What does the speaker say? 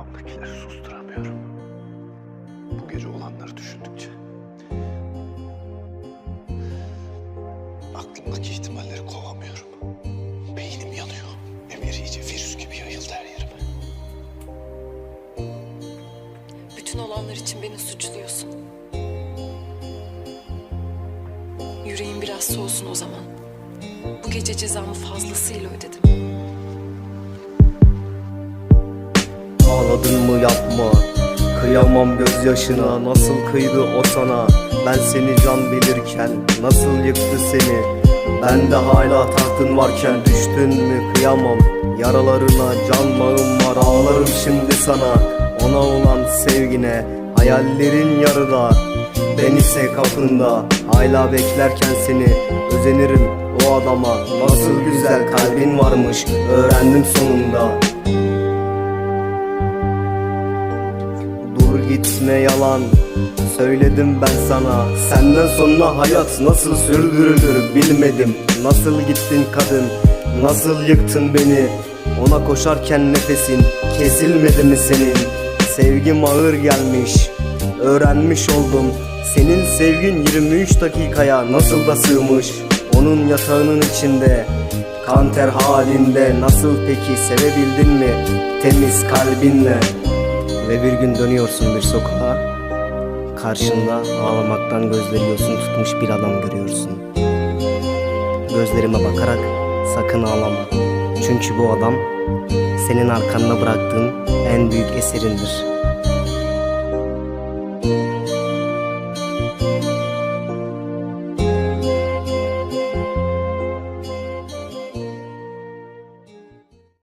Kafamdakileri susturamıyorum. Bu gece olanları düşündükçe. Aklımdaki ihtimalleri kovamıyorum. Beynim yanıyor. Emir iyice virüs gibi yayıldı her yerime. Bütün olanlar için beni suçluyorsun. Yüreğim biraz soğusun o zaman. Bu gece cezamı fazlasıyla ödedim. Ağladın mı yapma? Kıyamam gözyaşına Nasıl kıydı o sana? Ben seni can bilirken Nasıl yıktı seni? Ben de hala tahtın varken Düştün mü? Kıyamam. Yaralarına can bağım var Ağlarım şimdi sana. Ona olan sevgine Hayallerin yarıda. Ben ise kapında Hala beklerken seni. Özenirim o adama Nasıl güzel kalbin varmış. Öğrendim sonunda Dur gitme yalan. Söyledim ben sana. Senden sonra hayat nasıl sürdürülür bilmedim. Nasıl gittin kadın? Nasıl yıktın beni? Ona koşarken nefesin Kesilmedi mi senin? Sevgim ağır gelmiş. Öğrenmiş oldum. Senin sevgin 23 dakikaya nasıl da sığmış? Onun yatağının içinde Kanter halinde. Nasıl peki sevebildin mi? Temiz kalbinle ve bir gün dönüyorsun bir sokağa. Karşında ağlamaktan gözleri yosun tutmuş bir adam görüyorsun. Gözlerime bakarak sakın ağlama. Çünkü bu adam senin arkanda bıraktığın en büyük eserindir